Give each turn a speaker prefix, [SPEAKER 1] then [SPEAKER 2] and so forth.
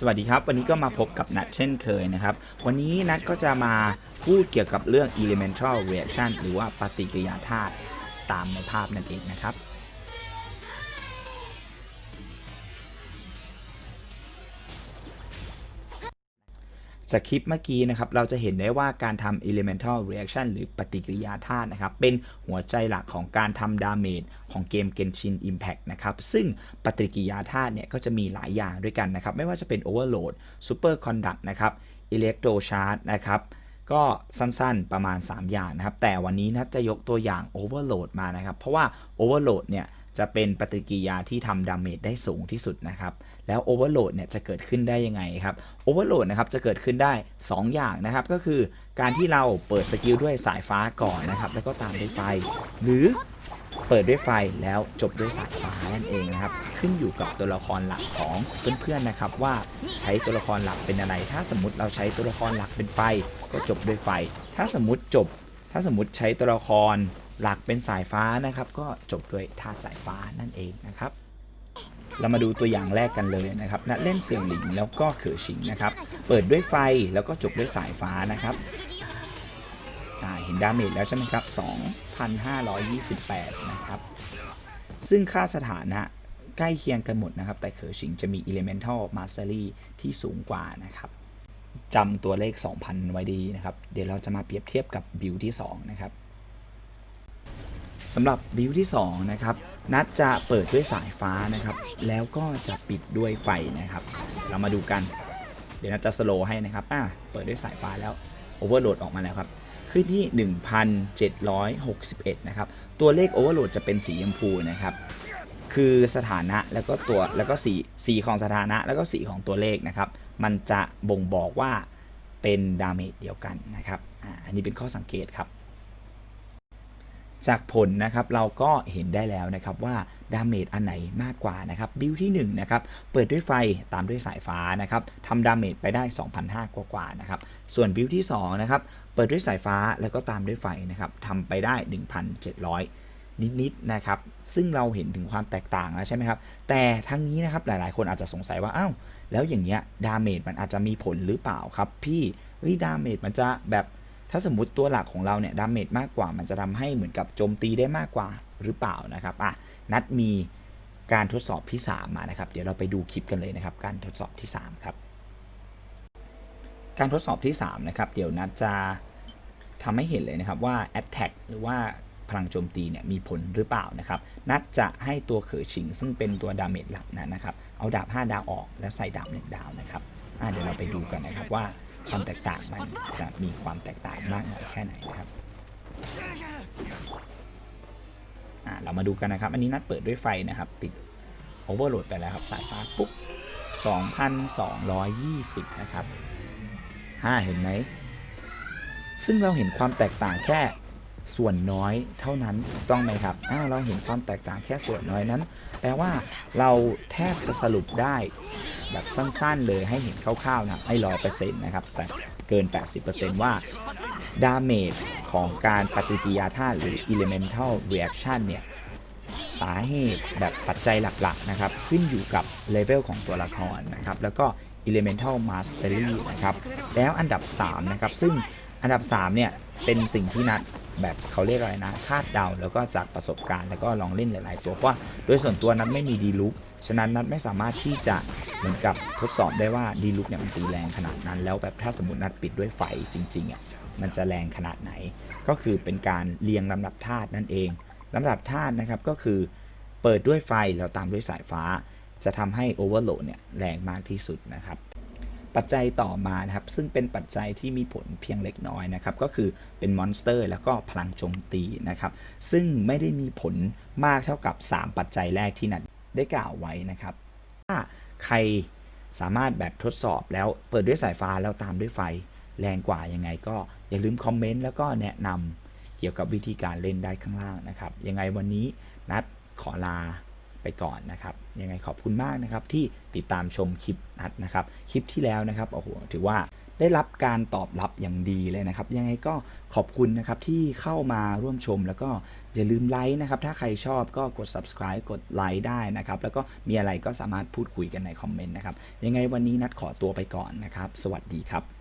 [SPEAKER 1] สวัสดีครับ วันนี้ก็มาพบกับนัดเช่นเคยนะครับ วันนี้นัดก็จะมาพูดเกี่ยวกับเรื่อง elemental reaction หรือว่าปฏิกิริยาธาตุตามในภาพนั่นเองนะครับ จากคลิปเมื่อกี้นะครับเราจะเห็นได้ว่าการทำ elemental reaction หรือปฏิกิริยาธาตุนะครับ เป็นหัวใจหลักของการทำดาเมจของเกม Genshin Impact นะครับ ซึ่งปฏิกิริยาธาตุเนี่ยก็จะมีหลายอย่างด้วยกันนะครับ ไม่ว่าจะเป็น overload super conduct นะครับ electro charge นะครับก็สั้นๆประมาณ 3 อย่างนะครับ แต่วันนี้นะจะยกตัวอย่าง overload มานะครับ เพราะว่า overload เนี่ย จะเป็นปฏิกิริยาที่ทำดาเมจได้สูงที่สุดนะครับ แล้ว overload เนี่ยจะเกิดขึ้นได้ยังไงครับ overload นะครับจะเกิดขึ้นได้ 2 อย่างนะครับ ก็คือการที่เราเปิดสกิลด้วยสายฟ้าก่อนนะครับ แล้วก็ตามด้วยไฟ หรือเปิดด้วยไฟแล้วจบด้วยสายฟ้านั่นเองนะครับ ขึ้นอยู่กับตัวละครหลักของเพื่อนๆนะครับ ว่าใช้ตัวละครหลักเป็นอะไร ถ้าสมมติเราใช้ตัวละครหลักเป็นไฟก็จบด้วยไฟ ถ้าสมมติจบ ถ้าสมมติใช้ตัวละคร หลักเป็นสายฟ้านะครับ ก็จบด้วยธาตุสายฟ้านั่นเองนะครับ เรามาดูตัวอย่างแรกกันเลยนะครับนัดเล่นเสียงหลิงแล้วก็เขอชิงนะครับ เปิดด้วยไฟแล้วก็จบด้วยสายฟ้านะครับเห็นดาเมจแล้วใช่ไหมครับ 2,528 นะครับ ซึ่งค่าสถานะใกล้เคียงกันหมดนะครับ แต่เขอชิงจะมี Elemental Mastery ที่สูงกว่านะครับจำตัวเลข 2,000 ไว้ดีนะครับ เดี๋ยวเราจะมาเปรียบเทียบกับบิลที่ 2 นะครับ สำหรับบิลที่2นะครับนัดจะเปิดด้วยสายฟ้านะครับ แล้วก็จะปิดด้วยไฟนะครับ เรามาดูกัน เดี๋ยวนัดจะสโลว์ให้นะครับอ่าเปิดด้วยสายฟ้าแล้วโอเวอร์โหลดออกมาแล้วครับขึ้นที่ 1,761 นะครับ ตัวเลขโอเวอร์โหลดจะเป็นสีชมพูนะครับ คือสถานะแล้วก็ตัวแล้วก็สีสีของสถานะแล้วก็สีของตัวเลขนะครับ มันจะบ่งบอกว่าเป็นดาเมจเดียวกันนะครับอ่าอันนี้เป็นข้อสังเกตครับ จากผลนะครับเราก็เห็นได้แล้วนะครับว่าดาเมจอันไหนมากกว่านะครับบิลที่1นะครับเปิดด้วยไฟตามด้วยสายฟ้านะครับทำดาเมจไปได้ 2,500 กว่าๆนะครับส่วนบิลที่2นะครับเปิดด้วยสายฟ้าแล้วก็ตามด้วยไฟนะครับทำไปได้ 1,700นิดๆนะครับ ซึ่งเราเห็นถึงความแตกต่างแล้วใช่ไหมครับ แต่ทั้งนี้นะครับหลายๆ คนอาจจะสงสัยว่า อ้าว แล้วอย่างเงี้ย ดาเมจมันอาจจะมีผลหรือเปล่าครับ พี่ เฮ้ย ดาเมจมันจะแบบ ถ้าสมมติตัวหลักของเราเนี่ยดาเมจมากกว่า มันจะทำให้เหมือนกับโจมตีได้มากกว่าหรือเปล่านะครับอะนัดมีการทดสอบที่ 3 มานะครับ เดี๋ยวเราไปดูคลิปกันเลยนะครับ การทดสอบที่ 3 ครับ การทดสอบที่ 3 นะครับ เดี๋ยวนัดจะทำให้เห็นเลยนะครับว่า Attack หรือว่าพลังโจมตีเนี่ยมีผลหรือเปล่านะครับ นัดจะให้ตัวเขอชิง ซึ่งเป็นตัวดาเมจหลักนะนะครับ เอาดาบ 5 ดาวออกแล้วใส่ดาบ1ดาวนะครับอะเดี๋ยวเราไปดูกันนะครับว่า ความแตกต่างมันจะมีความแตกต่างมากน้อยแค่ไหนนะครับอ่าเรามาดูกันนะครับ อันนี้นัดเปิดด้วยไฟนะครับ ติดโอเวอร์โหลดไปแล้วครับ สายฟ้าปุ๊บ 2,220 นะครับห้าเห็นไหม ซึ่งเราเห็นความแตกต่างแค่ ส่วนน้อยเท่านั้นถูกต้องไหมครับอ้าวเราเห็นความแตกต่างแค่ส่วนน้อยนั้น แปลว่าเราแทบจะสรุปได้แบบสั้นๆเลยให้เห็นคร่าวๆนะครับให้ร้อยเปอร์เซ็นต์นะครับ แต่เกิน 80%ว่าดาเมจของการปฏิกิริยาธาตุหรือ elemental reaction เนี่ย สาเหตุแบบปัจจัยหลักๆนะครับ ขึ้นอยู่กับเลเวลของตัวละครนะครับ แล้วก็ elemental mastery นะครับ แล้วอันดับ 3 นะครับ ซึ่ง อันดับ 3 เนี่ย เป็นสิ่งที่นัดแบบเขาเรียกอะไรนะคาดเดาแล้วก็จากประสบการณ์แล้วก็ลองเล่นหลาย ๆ ตัวเพราะโดยส่วนตัวนัดไม่มีดีลุกฉะนั้นนัดไม่สามารถที่จะเหมือนกับทดสอบได้ว่าดีลุกเนี่ยมันตีแรงขนาดนั้น แล้วแบบถ้าสมมตินัดปิดด้วยไฟจริงๆอะมันจะแรงขนาดไหน ก็คือเป็นการเรียงลำดับธาตุนั่นเองลำดับธาตุนะครับก็คือเปิดด้วยไฟแล้วตามด้วยสายฟ้า จะทำให้โอเวอร์โหลดเนี่ยแรงมากที่สุดนะครับ ปัจจัยต่อมานะครับ ซึ่งเป็นปัจจัยที่มีผลเพียงเล็กน้อยนะครับ ก็คือเป็นมอนสเตอร์ แล้วก็พลังโจมตีนะครับ ซึ่งไม่ได้มีผลมากเท่ากับ 3 ปัจจัยแรกที่นัดได้กล่าวไว้นะครับ ถ้าใครสามารถแบบทดสอบแล้วเปิดด้วยสายฟ้าแล้วตามด้วยไฟแรงกว่ายังไงก็อย่าลืมคอมเมนต์แล้วก็แนะนำเกี่ยวกับวิธีการเล่นได้ข้างล่างนะครับ ยังไงวันนี้นัดขอลา ก่อนนะครับ ยังไงขอบคุณมากนะครับที่ติดตามชมคลิปนัดนะครับ คลิปที่แล้วนะครับ โอ้โห ถือว่าได้รับการตอบรับอย่างดีเลยนะครับ ยังไงก็ขอบคุณนะครับที่เข้ามาร่วมชม แล้วก็อย่าลืมไลค์นะครับ ถ้าใครชอบก็กด subscribe กดไลค์ได้นะครับ แล้วก็มีอะไรก็สามารถพูดคุยกันในคอมเมนต์นะครับ ยังไงวันนี้นัดขอตัวไปก่อนนะครับ สวัสดีครับ